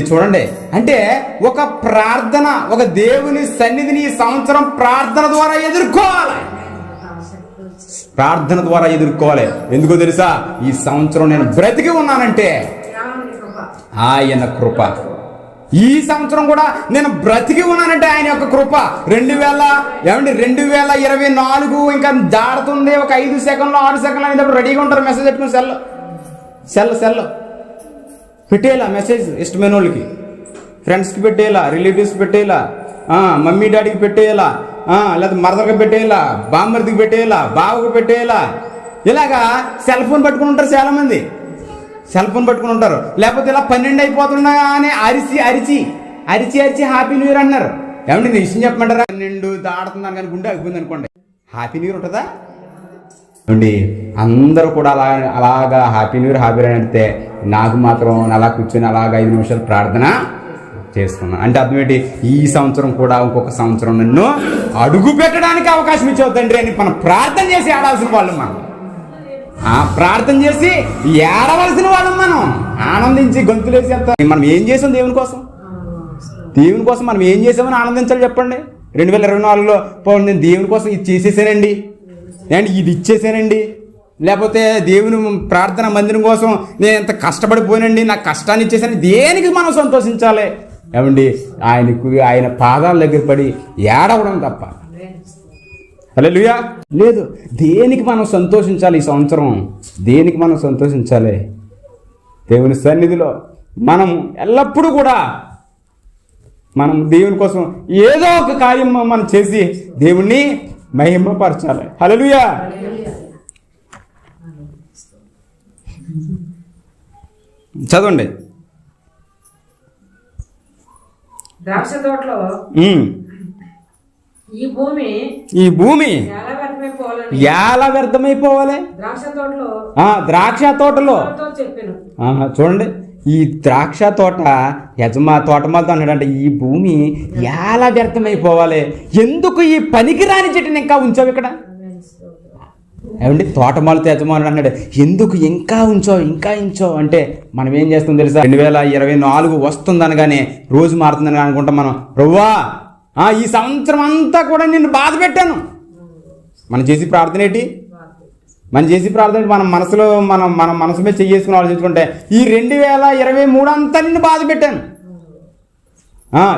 చూడండి. అంటే ఒక ప్రార్థన ఒక దేవుని సన్నిధిని ఈ సంవత్సరం ప్రార్థన ద్వారా ఎదుర్కోవాలి. ప్రార్థన ద్వారా ఎదుర్కోవాలి. ఎందుకో తెలుసా? ఈ సంవత్సరం నేను బ్రతికి ఉన్నానంటే ఆయన కృప. ఈ సంవత్సరం కూడా నేను బ్రతికి ఉన్నానంటే ఆయన యొక్క కృప. రెండు వేల ఏమండి రెండు వేల ఇరవై నాలుగు ఇంకా దాడుతుంది ఒక ఐదు సెకండ్లు ఆరు సెకండ్లు అనేటప్పుడు రెడీగా ఉంటారు. మెసేజ్ పెట్టుకుని సెల్ సెల్ సెల్. పెట్టేలా మెసేజ్ ఇష్టమైన వాళ్ళకి ఫ్రెండ్స్కి పెట్టేలా రిలేటివ్స్ పెట్టేలా మమ్మీ డాడీకి పెట్టేయాలా ఆ, లేదా మరదలకు పెట్టేయాలా బామ్మర్దికి పెట్టేయాలా బావకు పెట్టేయాలా ఇలాగా సెల్ ఫోన్ పట్టుకుని ఉంటారు చాలామంది. సెల్ ఫోన్ పట్టుకుని ఉంటారు. లేకపోతే ఇలా పన్నెండు అయిపోతున్నా అని అరిచి అరిచి అరిచి అరిచి హ్యాపీ న్యూ ఇయర్ అన్నారు ఏమండి నేను విషయం చెప్పమంటారా? పన్నెండు దాడుతున్నాను కానీ గుండె అయిపోయింది అనుకోండి. హ్యాపీ న్యూ ఇయర్ ఉంటుందా? నుండి అందరూ కూడా అలా అలాగా హ్యాపీ న్యూ ఇయర్ హ్యాపీ అని అంటే నాకు మాత్రం అలా కూర్చొని అలాగ ఐదు నిమిషాలు ప్రార్థన చేసుకున్నాను అంటే అర్థం ఏంటి? ఈ సంవత్సరం కూడా ఇంకొక సంవత్సరం నన్ను అడుగు పెట్టడానికి అవకాశం ఇచ్చావు తండ్రి అని మనం ప్రార్థన చేసి ఆడాల్సిన వాళ్ళు మనం. ఆ ప్రార్థన చేసి ఏడవలసిన వాళ్ళం మనం. ఆనందించి గొంతులేసి అంత మనం ఏం చేసాం దేవుని కోసం? దేవుని కోసం మనం ఏం చేసామని ఆనందించాలి చెప్పండి. రెండు వేల ఇరవై నాలుగులో పో నేను దేవుని కోసం ఇది చేసేసానండి. అండ్ ఇది ఇచ్చేసానండి లేకపోతే దేవుని ప్రార్థన మందిరం కోసం నేను ఎంత కష్టపడిపోయానండి నాకు కష్టాన్ని ఇచ్చేసాను దేనికి మనం సంతోషించాలి? ఏమండి ఆయనకు ఆయన పాదాల దగ్గర పడి ఏడవడం తప్ప. హల్లెలూయా. లేదు దేనికి మనం సంతోషించాలి ఈ సంవత్సరం? దేనికి మనం సంతోషించాలి? దేవుని సన్నిధిలో మనం ఎల్లప్పుడూ కూడా మనం దేవుని కోసం ఏదో ఒక కార్యం మనం చేసి దేవుణ్ణి మహిమపరచాలి. హల్లెలూయా. చదవండి. ద్రాక్ష తోటలో. ఈ భూమి ఈ భూమి ఎలా వ్యర్థమైపోవాలి? ద్రాక్ష తోటలో ద్రాక్ష తోటలో. చూడండి. ఈ ద్రాక్ష తోట యజమా తోటమాలతో అన్నాడంటే ఈ భూమి ఎలా వ్యర్థమైపోవాలి? ఎందుకు ఈ పనికిరాని చెట్టుని ఇంకా ఉంచావు ఇక్కడ? ఏమండి తోటమాలతో యజమానుడు అన్నాడు ఎందుకు ఇంకా ఉంచో ఇంకా ఉంచో అంటే మనం ఏం చేస్తాం తెలుసా? రెండు వేల ఇరవై నాలుగు వస్తుందనగానే రోజు మారుతుందని అనుకుంటాం మనం. రవ్వా ఈ సంవత్సరం అంతా కూడా నిన్ను బాధ పెట్టాను. మనం చేసి ప్రార్థన ఏంటి? మనం చేసి ప్రార్థన మన మనసులో మనం మన మనసు మీద చేసుకుని ఆలోచించుకుంటే ఈ రెండు వేల ఇరవై మూడు అంతా నిన్ను బాధ పెట్టాను.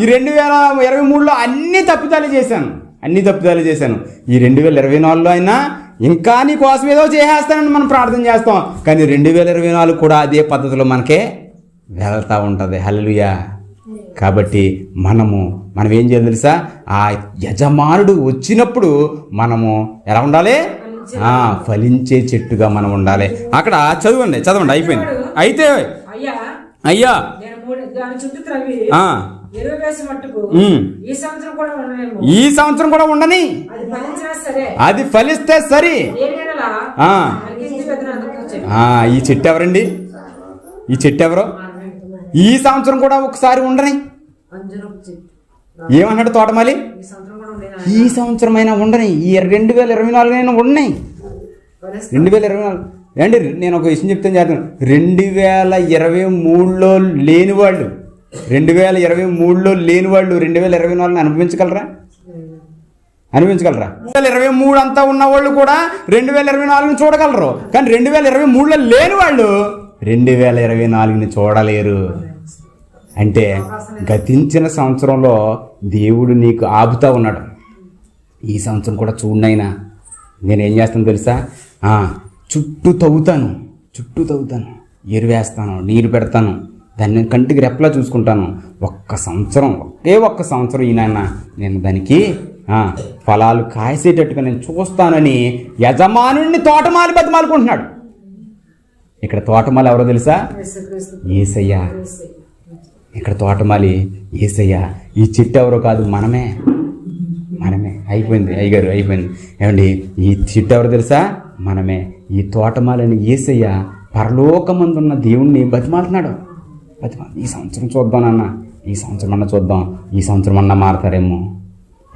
ఈ రెండు వేల ఇరవై మూడులో అన్ని తప్పిదాలు చేశాను. అన్ని తప్పిదాలు చేశాను. ఈ రెండు వేల ఇరవై నాలుగులో అయినా ఇంకా నీ కోసం ఏదో చేసేస్తానని మనం ప్రార్థన చేస్తాం. కానీ రెండు వేల ఇరవై నాలుగు కూడా అదే పద్ధతిలో మనకే వెళ్తూ ఉంటుంది. హల్లుయా కాబట్టి మనము మనం ఏం చేయాలి తెలుసా? ఆ యజమానుడు వచ్చినప్పుడు మనము ఎలా ఉండాలి? ఫలించే చెట్టుగా మనం ఉండాలి. అక్కడ చదవండి చదవండి అయిపోయింది. అయితే అయ్యా. ఈ సంవత్సరం కూడా ఉండని? అది ఫలిస్తే సరి. ఈ చెట్టు ఎవరండి? ఈ చెట్టు ఎవరు? ఈ సంవత్సరం కూడా ఒకసారి ఉండని? ఏమన్నాడు తోటమాలి? ఈ సంవత్సరం కూడా ఉండేనా ఈ సంవత్సరం అయినా ఉండని ఈ రెండు వేల ఇరవై నాలుగు అయినా ఉన్నాయి. రెండు వేల ఇరవై నాలుగు. ఏంటి? నేను ఒక విషయం చెప్తాను చేస్తాను రెండు వేల ఇరవై మూడులో లేని వాళ్ళు రెండు వేల ఇరవై మూడులో లేని వాళ్ళు రెండు వేల ఇరవై నాలుగుని అనుభవించగలరా? అనిపించగలరా రెండు వేల ఇరవై మూడు అంతా ఉన్న వాళ్ళు కూడా రెండు వేల ఇరవై నాలుగుని చూడగలరు. కానీ రెండు వేల ఇరవై మూడులో లేని వాళ్ళు రెండు వేల ఇరవై నాలుగుని చూడలేరు. అంటే గతించిన సంవత్సరంలో దేవుడు నీకు ఆపుతా ఉన్నాడు. ఈ సంవత్సరం కూడా చూడనైనా నేనేం చేస్తాను తెలుసా? చుట్టూ తవ్వుతాను చుట్టూ తవ్వుతాను ఎరువేస్తాను నీరు పెడతాను దాన్ని నేను కంటికి రెప్పలా చూసుకుంటాను. ఒక్క సంవత్సరం ఒకే ఒక్క సంవత్సరం ఈ నేను దానికి ఫలాలు కాసేటట్టుగా నేను చూస్తానని యజమానుడిని తోటమాలి బతిమాలుకుంటున్నాడు ఇక్కడ తోటమాలి ఎవరో తెలుసా? ఏసయ్య. ఇక్కడ తోటమాలి ఏసయ్య. ఈ చెట్టు ఎవరో కాదు మనమే. అయిపోయింది. అయ్యగారు అయిపోయింది. ఏమండి ఈ చెట్టు ఎవరు తెలుసా? మనమే. ఈ తోటమాలని ఏసయ్య పరలోకమందున్న దేవుణ్ణి బతిమాలుతున్నాడు. బతిమా ఈ సంవత్సరం చూద్దాం నాన్న. ఈ సంవత్సరం అన్న చూద్దాం. ఈ సంవత్సరం అన్న మారతారేమో.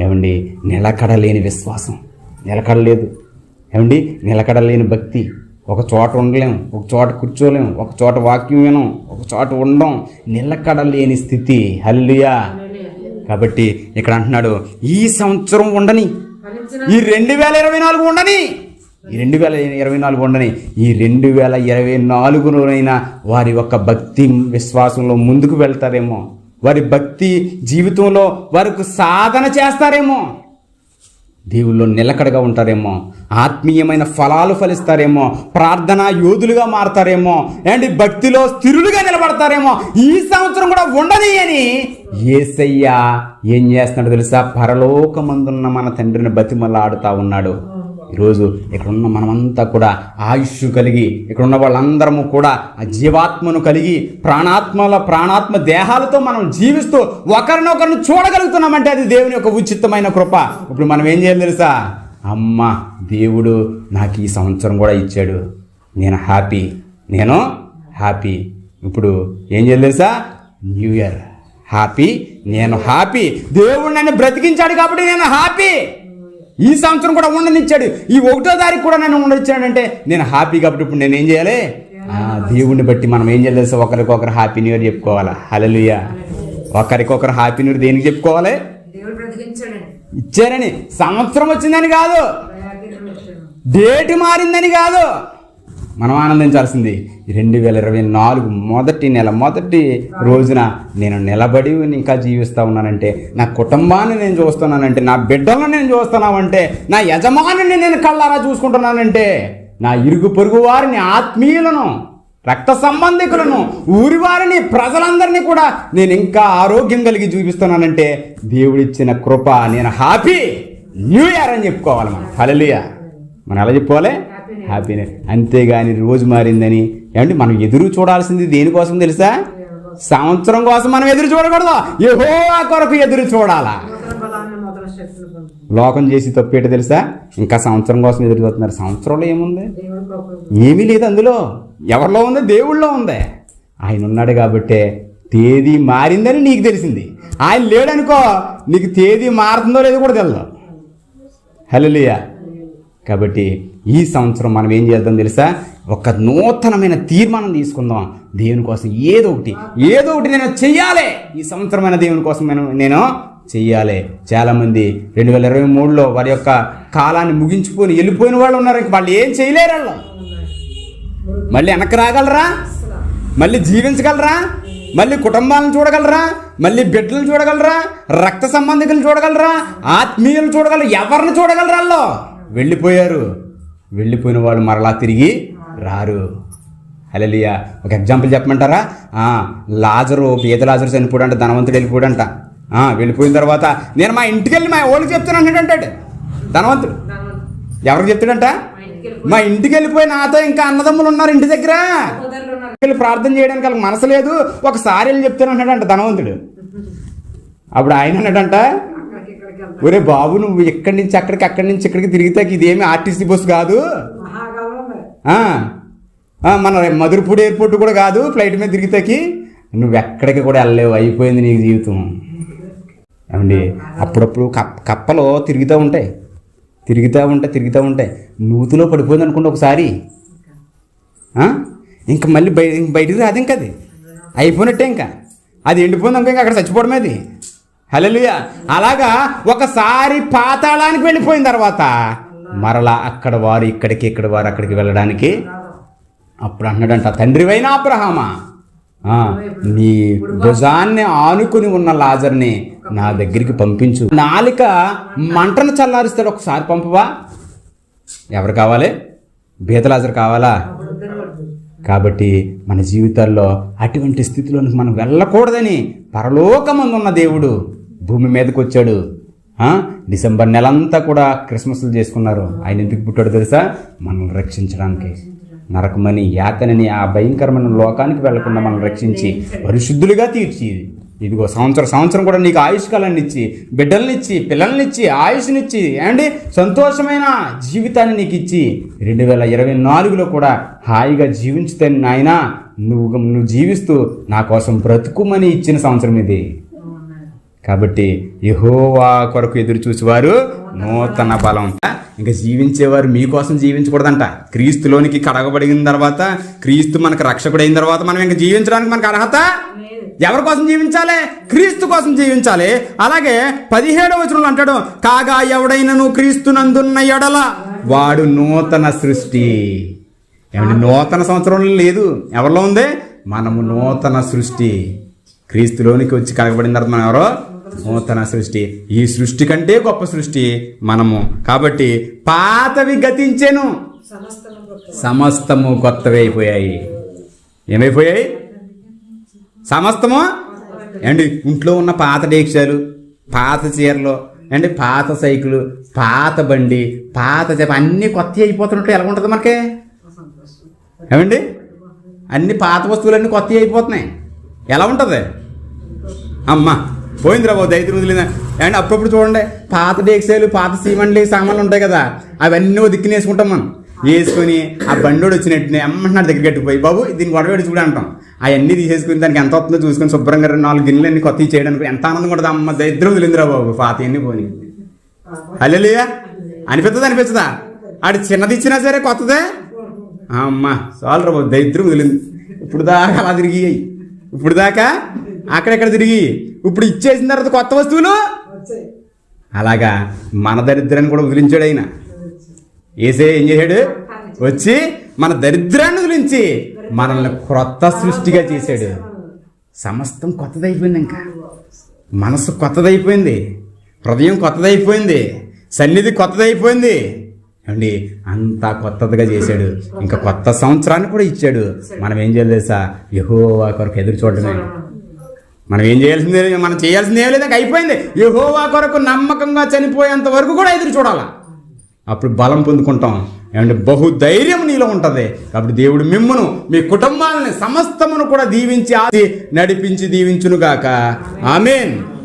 ఏమండి నిలకడలేని విశ్వాసం. నిలకడలేదు. ఏమండి నిలకడలేని భక్తి. ఒక చోట ఉండలేం. ఒక చోట కూర్చోలేం. ఒక చోట వాక్యం వినం. ఒక చోట ఉండం. నిలకడలేని స్థితి. హల్లుయా కాబట్టి ఇక్కడ అంటున్నాడు ఈ సంవత్సరం ఉండని ఈ రెండు వేల ఇరవై నాలుగు ఉండని ఈ రెండు వేల ఇరవై నాలుగు ఉండని ఈ రెండు వేల ఇరవై నాలుగులోనైనా వారి యొక్క భక్తి విశ్వాసంలో ముందుకు వెళ్తారేమో వారి భక్తి జీవితంలో వారికి సాధన చేస్తారేమో. దేవుళ్ళు నిలకడగా ఉంటారేమో ఆత్మీయమైన ఫలాలు ఫలిస్తారేమో ప్రార్థన యోధులుగా మారతారేమో అండ్ భక్తిలో స్థిరులుగా నిలబడతారేమో ఈ సంవత్సరం కూడా ఉండదు అని ఏసయ్య ఏం చేస్తున్నాడు తెలుసా? పరలోకమందున్న మన తండ్రిని బతిమలాడుతా ఉన్నాడు. ఈరోజు ఇక్కడున్న మనమంతా కూడా ఆయుష్ కలిగి ఇక్కడున్న వాళ్ళందరము కూడా ఆ జీవాత్మను కలిగి ప్రాణాత్మల ప్రాణాత్మ దేహాలతో మనం జీవిస్తూ ఒకరినొకరిని చూడగలుగుతున్నామంటే అది దేవుని యొక్క ఉచితమైన కృప. ఇప్పుడు మనం ఏం చేయాలి తెలుసా? అమ్మ దేవుడు నాకు ఈ సంవత్సరం కూడా ఇచ్చాడు. నేను హ్యాపీ. నేను హ్యాపీ. ఇప్పుడు ఏం చేయాలి తెలుసా? New year. హ్యాపీ. నేను హ్యాపీ. దేవుడు నన్ను బ్రతికించాడు కాబట్టి నేను హ్యాపీ. ఈ సంవత్సరం కూడా ఉండనిచ్చాడు ఈ ఒకటో తారీఖు కూడా నన్ను ఉండనిచ్చాడంటే నేను హ్యాపీ కాబట్టి ఇప్పుడు నేను ఏం చేయాలి? ఆ, దేవుణ్ణి బట్టి మనం ఏం చేయాలి ఒకరికొకరు హ్యాపీ న్యూ ఇయర్ చెప్పుకోవాలా? హలలుయ ఒకరికొకరు హ్యాపీ న్యూ ఇయర్ దేనికి చెప్పుకోవాలి? ఇచ్చారని. సంవత్సరం వచ్చిందని కాదు. డేట్ మారిందని కాదు. మనం ఆనందించాల్సింది రెండు వేల ఇరవై నాలుగు మొదటి నెల మొదటి రోజున నేను నిలబడి ఇంకా జీవిస్తా ఉన్నానంటే నా కుటుంబాన్ని నేను చూస్తున్నానంటే నా బిడ్డలను నేను చూస్తున్నామంటే నా యజమానిని నేను కళ్ళారా చూసుకుంటున్నానంటే నా ఇరుగు పొరుగు వారిని ఆత్మీయులను రక్త సంబంధికులను ఊరి వారిని ప్రజలందరినీ కూడా నేను ఇంకా ఆరోగ్యం కలిగి చూపిస్తున్నానంటే దేవుడిచ్చిన కృప నేను హ్యాపీ న్యూ ఇయర్ అని చెప్పుకోవాలి మనం. హల్లెలూయా. మనం ఎలా చెప్పుకోవాలి? హ్యాపీనెస్ అంతేగాని రోజు మారిందని. ఏమంటే మనం ఎదురు చూడాల్సింది దేనికోసం తెలుసా? సంవత్సరం కోసం మనం ఎదురు చూడకూడదు. ఏహో కొరకు ఎదురు చూడాలా. లోకం చేసి తప్పేట తెలుసా? ఇంకా సంవత్సరం కోసం ఎదురు చూస్తున్నారు. సంవత్సరంలో ఏముంది? ఏమీ లేదు అందులో. ఎవరిలో ఉంది? దేవుళ్ళో ఉంది. ఆయన ఉన్నాడు కాబట్టే తేదీ మారిందని నీకు తెలిసింది. ఆయన లేడనుకో నీకు తేదీ మారుతుందో లేదో కూడా తెలియదు హలో కాబట్టి ఈ సంవత్సరం మనం ఏం చేద్దాం తెలుసా? ఒక నూతనమైన తీర్మానం తీసుకుందాం. దేవుని కోసం ఏదో ఒకటి ఏదో ఒకటి నేను చెయ్యాలి. ఈ సంవత్సరమైన దేవుని కోసం నేను నేను చెయ్యాలి. చాలామంది రెండు వేల ఇరవై మూడులో వారి యొక్క కాలాన్ని ముగించుకొని వెళ్ళిపోయిన వాళ్ళు ఉన్నారు. వాళ్ళు ఏం చేయలేరు వాళ్ళు. మళ్ళీ వెనక్కి రాగలరా? మళ్ళీ జీవించగలరా? మళ్ళీ కుటుంబాలను చూడగలరా? మళ్ళీ బిడ్డలు చూడగలరా? రక్త సంబంధికులు చూడగలరా? ఆత్మీయులు చూడగలరా? ఎవరిని చూడగలరా వాళ్ళు? వెళ్ళిపోయారు. వెళ్ళిపోయిన వాళ్ళు మరలా తిరిగి రారు. హలలియా ఒక ఎగ్జాంపుల్ చెప్పమంటారా? లాజరు పేద లాజరు చనిపోడంట ధనవంతుడు వెళ్ళిపోడంట. వెళ్ళిపోయిన తర్వాత నేను మా ఇంటికి వెళ్ళి మా ఓళ్ళకి చెప్తాను అంటాడు. ధనవంతుడు. ఎవరికి చెప్తాడంట మా ఇంటికి వెళ్ళిపోయి. నాతో ఇంకా అన్నదమ్ములు ఉన్నారు ఇంటి దగ్గర. వెళ్ళి ప్రార్థన చేయడానికి వాళ్ళకి మనసు లేదు. ఒకసారి వెళ్ళి చెప్తాను అన్నాడంట ధనవంతుడు. అప్పుడు ఆయన అన్నాడంట ఒరే బాబు నువ్వు ఇక్కడి నుంచి అక్కడికి అక్కడి నుంచి ఇక్కడికి తిరిగితే ఇదేమి ఆర్టీసీ బస్సు కాదు? మన మధురపూడి ఎయిర్పోర్ట్ కూడా కాదు ఫ్లైట్ మీద తిరిగితేకి. నువ్వు ఎక్కడికి కూడా వెళ్ళలేవు అయిపోయింది నీకు జీవితం. ఏమండి అప్పుడప్పుడు కప్ కప్పలు తిరుగుతూ ఉంటాయి. తిరుగుతూ ఉంటాయి తిరుగుతూ ఉంటాయి. నూతిలో పడిపోయింది అనుకోండి ఒకసారి? ఇంకా మళ్ళీ బయ ఇంక బయటికి రాదు ఇంకా అది. అయిపోయినట్టే ఇంకా. అది ఎండిపోయింది ఇంకా అక్కడ చచ్చిపోవడమే అది. హల్లెలూయా. అలాగా ఒకసారి పాతాళానికి వెళ్ళిపోయిన తర్వాత మరలా అక్కడ వారు ఇక్కడికి ఇక్కడ వారు అక్కడికి వెళ్ళడానికి అప్పుడు అన్నాడంట తండ్రివైన అబ్రహామా నీ భుజాన్ని ఆనుకుని ఉన్న లాజర్ని నా దగ్గరికి పంపించు. నాలిక మంటను చల్లారిస్తాడు ఒకసారి పంపవా. ఎవరు కావాలి? బీత లాజర్ కావాలా? కాబట్టి మన జీవితాల్లో అటువంటి స్థితిలోనికి మనం వెళ్ళకూడదని పరలోకమందున్న దేవుడు భూమి మీదకి వచ్చాడు ఆ? డిసెంబర్ నెలంతా కూడా క్రిస్మస్లు చేసుకున్నారు. ఆయన ఎందుకు పుట్టాడు తెలుసా? మనల్ని రక్షించడానికి. నరకమని యాతనని ఆ భయంకరమైన లోకానికి వెళ్ళకుండా మనం రక్షించి పరిశుద్ధులుగా తీర్చి. ఇదిగో సంవత్సరం సంవత్సరం కూడా నీకు ఆయుష్కాలాన్ని ఇచ్చి బిడ్డలనిచ్చి పిల్లల్నిచ్చి ఆయుష్నిచ్చి ఏమండి? సంతోషమైన జీవితాన్ని నీకు ఇచ్చి. రెండు వేల ఇరవై నాలుగులో కూడా హాయిగా జీవించుతాను నాయన నువ్వు నువ్వు జీవిస్తూ నా కోసం బ్రతుకుమని ఇచ్చిన సంవత్సరం ఇది. కాబట్టి యహోవా కొరకు ఎదురు చూసేవారు నూతన బలం. ఇంకా జీవించేవారు మీకోసం జీవించకూడదంట. క్రీస్తులోనికి కడగబడిన తర్వాత క్రీస్తు మనకు రక్షకుడైన తర్వాత మనం ఇంకా జీవించడానికి మనకు అర్హత ఎవరి కోసం జీవించాలి? క్రీస్తు కోసం జీవించాలి. అలాగే పదిహేడవ వచనంలో అంటాడు కాగా ఎవడైనను నువ్వు క్రీస్తునందున్న ఎడల వాడు నూతన సృష్టి. ఏమంటే నూతన సంవత్సరంలో లేదు. ఎవరిలో ఉంది? మనము నూతన సృష్టి. క్రీస్తులోనికి వచ్చి కలగబడిన తర్వాత మనం ఎవరో? నూతన సృష్టి. ఈ సృష్టి కంటే గొప్ప సృష్టి మనము. కాబట్టి పాతవి గతించెను. సమస్తము కొత్తవి అయిపోయాయి ఏమైపోయాయి? సమస్తము? అండి ఇంట్లో ఉన్న పాత డేక్షాలు పాత చీరలు అండి పాత సైకిల్ పాత బండి పాత చేప అన్నీ కొత్త అయిపోతున్నట్టు ఎలా ఉంటుంది మనకి? ఏమండి? అన్ని పాత వస్తువులన్నీ కొత్త అయిపోతున్నాయి. ఎలా ఉంటుంది? అమ్మా! పోయిందిరా బాబు దైత్యం వదిలిందా అండ్ అప్పుడప్పుడు చూడండి. పాత డేక్సేలు పాత సీమండ్లు సామాన్లు ఉంటాయి కదా అవన్నీ ఓ వేసుకుంటాం మనం. వేసుకొని ఆ బండోడు వచ్చినట్టునే అమ్మంటున్నాడు దగ్గర కట్టిపోయి బాబు దీన్ని గొడవడి చూడ అంటాం. అవన్నీ తీసేసుకుని దానికి ఎంత వస్తుందో చూసుకొని శుభ్రంగా రెండు నాలుగు గిన్నెలు అన్ని కొత్త చేయడానికి ఎంత ఆనందం ఉంటుంది. అమ్మ దరిద్రం వదిలిందిరా బాబు. పాత అన్ని పోని. అల్లెలియా అనిపిస్తుందా అనిపిస్తుందా ఆడు చిన్నది ఇచ్చినా సరే కొత్తదే. అమ్మా చాలు రా బాబు దరిద్రం వదిలింది. ఇప్పుడు దాకా అలా తిరిగి ఇప్పుడు దాకా అక్కడెక్కడ తిరిగి ఇప్పుడు ఇచ్చేసిన తర్వాత కొత్త వస్తువులు? అలాగా. మన దరిద్రాన్ని కూడా వదిలించాడు ఆయన. ఏసే ఏం చేశాడు? వచ్చి మన దరిద్రాన్ని వదిలించి మనల్ని క్రొత్త సృష్టిగా చేశాడు. సమస్తం కొత్తదైపోయింది ఇంకా. మనసు కొత్తదైపోయింది. హృదయం కొత్తదైపోయింది. సన్నిధి కొత్తదైపోయింది. అండి అంతా కొత్తదిగా చేశాడు. ఇంకా కొత్త సంవత్సరాన్ని కూడా ఇచ్చాడు. మనం ఏం చేయాలి తెలుసా? యహోవా కొరకు ఎదురు చూడడమే. మనం ఏం చేయాల్సిందే? మనం చేయాల్సిందే లేదా అయిపోయింది. యహోవా కొరకు నమ్మకంగా చనిపోయేంత వరకు కూడా ఎదురు చూడాలా? అప్పుడు బలం పొందుకుంటాం. ఏమంటే బహు ధైర్యం నీలో ఉంటుంది. కాబట్టి దేవుడు మిమ్మను మీ కుటుంబాలని సమస్తమును కూడా దీవించి ఆది నడిపించి దీవించునుగాక. ఆమెన్.